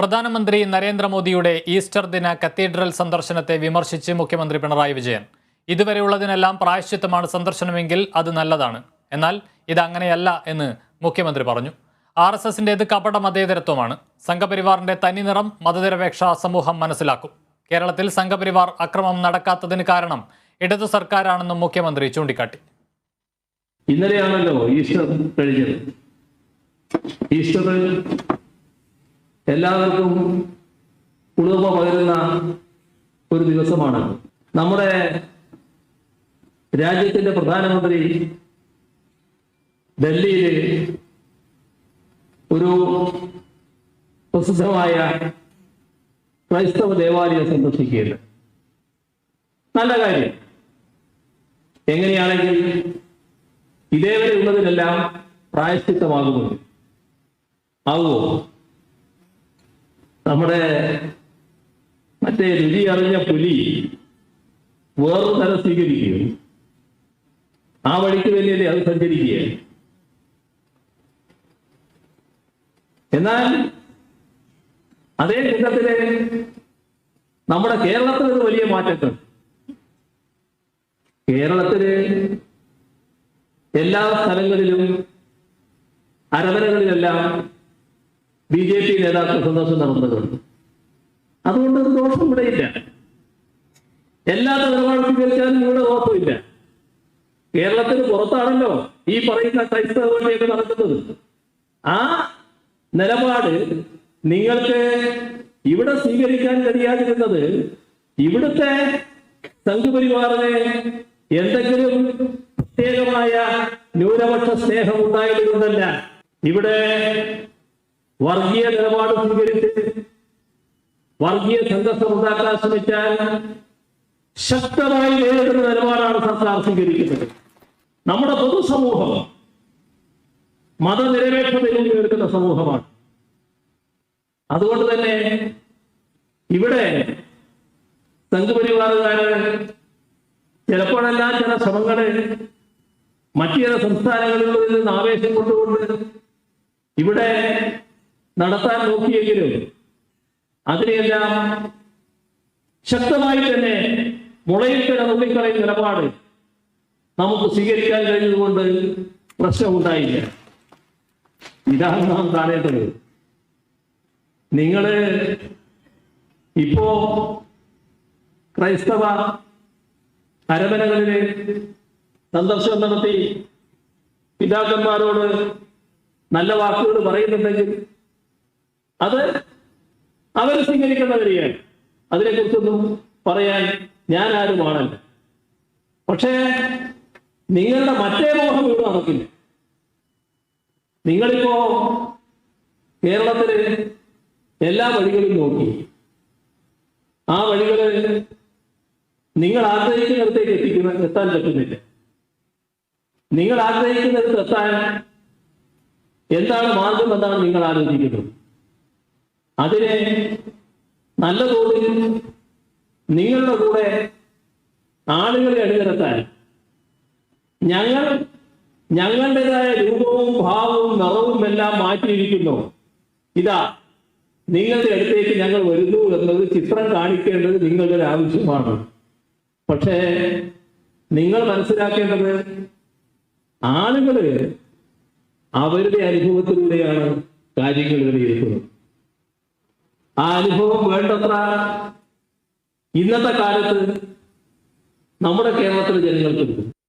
പ്രധാനമന്ത്രി നരേന്ദ്രമോദിയുടെ ഈസ്റ്റർ ദിന കത്തീഡ്രൽ സന്ദർശനത്തെ വിമർശിച്ച് മുഖ്യമന്ത്രി പിണറായി വിജയൻ. ഇതുവരെയുള്ളതിനെല്ലാം പ്രായശ്ചിത്തമാണ് സന്ദർശനമെങ്കിൽ അത് നല്ലതാണ്. എന്നാൽ ഇതങ്ങനെയല്ല എന്ന് മുഖ്യമന്ത്രി പറഞ്ഞു. ആർ എസ് എസിന്റെത് കപട മതേതരത്വമാണ്. സംഘപരിവാറിന്റെ തനിനിറം മതനിരപേക്ഷ സമൂഹം മനസ്സിലാക്കും. കേരളത്തിൽ സംഘപരിവാർ അക്രമം നടക്കാത്തതിന് കാരണം ഇടതു സർക്കാരാണെന്നും മുഖ്യമന്ത്രി ചൂണ്ടിക്കാട്ടി. ഇന്നലെയാണല്ലോ ഈസ്റ്റർ കഴിഞ്ഞത്. ഈസ്റ്റർ എല്ലാവർക്കും കുളിർമ പകരുന്ന ഒരു ദിവസമാണ്. നമ്മുടെ രാജ്യത്തിന്റെ പ്രധാനമന്ത്രി ഡൽഹിയിൽ ഒരു പ്രസിദ്ധമായ ക്രൈസ്തവ ദേവാലയം സന്ദർശിക്കുകയുണ്ട് നല്ല കാര്യം. എങ്ങനെയാണെങ്കിൽ ഇതേവരെ ഉള്ളതിനെല്ലാം പ്രായശ്ചിത്തമാകുന്നുണ്ട്. ആകുമോ നമ്മുടെ മറ്റേ രുചി അറിഞ്ഞ പുലി വേറൊരു തരം സ്വീകരിക്കുകയും ആ വഴിക്ക് തന്നെയല്ലേ അത് സഞ്ചരിക്കുക എന്നാൽ അതേ കൂട്ടത്തിൽ നമ്മുടെ കേരളത്തിൽ ഒരു വലിയ മാറ്റം കേരളത്തിൽ എല്ലാ സ്ഥലങ്ങളിലും അരമനകളിലെല്ലാം ബി ജെ പി നേതാക്കൾ സന്ദർശനം നടത്തുന്നുണ്ട് അതുകൊണ്ട് ദോഷം ഇവിടെ ഇല്ല. എല്ലാ നിലപാടും സ്വീകരിച്ചാലും ഇവിടെ കുഴപ്പമില്ല കേരളത്തിന് പുറത്താണല്ലോ ഈ പറയുന്ന ക്രൈസ്തവ നടക്കുന്നത്. ആ നിലപാട് നിങ്ങൾക്ക് ഇവിടെ സ്വീകരിക്കാൻ കഴിയാതിരുന്നത് ഇവിടുത്തെ സംഘപരിവാറിന് എന്തെങ്കിലും പ്രത്യേകമായ ന്യൂനപക്ഷ സ്നേഹം ഉണ്ടായതുകൊണ്ടല്ല. ഇവിടെ വർഗീയ നിലപാട് സ്വീകരിച്ച് വർഗീയ സംഘർഷം ഉണ്ടാക്കാൻ ശ്രമിച്ചാൽ ശക്തമായി നേരിടുന്ന നിലപാടാണ് സർക്കാർ സ്വീകരിക്കുന്നത്. നമ്മുടെ പൊതുസമൂഹം മതനിരപേക്ഷതയിൽ നിൽക്കുന്ന സമൂഹമാണ്. അതുകൊണ്ട് തന്നെ ഇവിടെ സംഘപരിവാറുകാര് ചിലപ്പോഴെല്ലാം ചില ശ്രമങ്ങളെ മറ്റു ചില സംസ്ഥാനങ്ങളിൽ നിന്ന് ആവേശം കൊണ്ടുകൊണ്ട് ഇവിടെ നടത്താൻ നോക്കിയെങ്കിലും അതിനെയെല്ലാം ശക്തമായി തന്നെ മുളയിട്ട നുള്ളിക്കളയും നിലപാട് നമുക്ക് സ്വീകരിക്കാൻ കഴിഞ്ഞതുകൊണ്ട് പ്രശ്നമുണ്ടായില്ല. ഇതാണ് നാം കാണേണ്ടത്. നിങ്ങൾ ഇപ്പോ ക്രൈസ്തവ അരമനകളിൽ സന്ദർശനം നടത്തി പിതാക്കന്മാരോട് നല്ല വാക്കുകൾ പറയുന്നുണ്ടെങ്കിൽ അത് അവർ വരികയാണ് അതിനെക്കുറിച്ചൊന്നും പറയാൻ ഞാൻ ആരും ആരുമാണല്ല പക്ഷേ നിങ്ങളുടെ മറ്റേ മോഹം ഇവിടെ നടക്കില്ല. നിങ്ങളിപ്പോ കേരളത്തിൽ എല്ലാ വഴികളും നോക്കി. ആ വഴികളിൽ നിങ്ങൾ ആഗ്രഹിക്കുന്നിടത്തേക്ക് എത്തിക്കുന്ന എത്താൻ പറ്റുന്നില്ല. നിങ്ങൾ ആഗ്രഹിക്കുന്നിടത്ത് എത്താൻ എന്താണ് മാർഗം എന്നാണ് നിങ്ങൾ ആലോചിക്കുന്നത്. അതിനെ നല്ല തോതിൽ നിങ്ങളുടെ കൂടെ ആളുകളെ അണിനിരത്താൻ ഞങ്ങൾ ഞങ്ങളുടേതായ രൂപവും ഭാവവും നിറവും എല്ലാം മാറ്റിയിരിക്കുന്നു. ഇതാ നിങ്ങളുടെ അടുത്തേക്ക് ഞങ്ങൾ വരുന്നു എന്നത് ചിത്രം കാണിക്കേണ്ടത് നിങ്ങളുടെ ഒരു ആവശ്യമാണ്. പക്ഷേ നിങ്ങൾ മനസ്സിലാക്കേണ്ടത് ആളുകൾ അവരുടെ അനുഭവത്തിലൂടെയാണ് കാര്യങ്ങൾ വിലയിരുത്തുന്നത്. ആ അനുഭവം വേണ്ടത്ര? ഇന്നത്തെ കാലത്ത് നമ്മുടെ കേരളത്തിലെ ജനങ്ങൾക്കുണ്ട്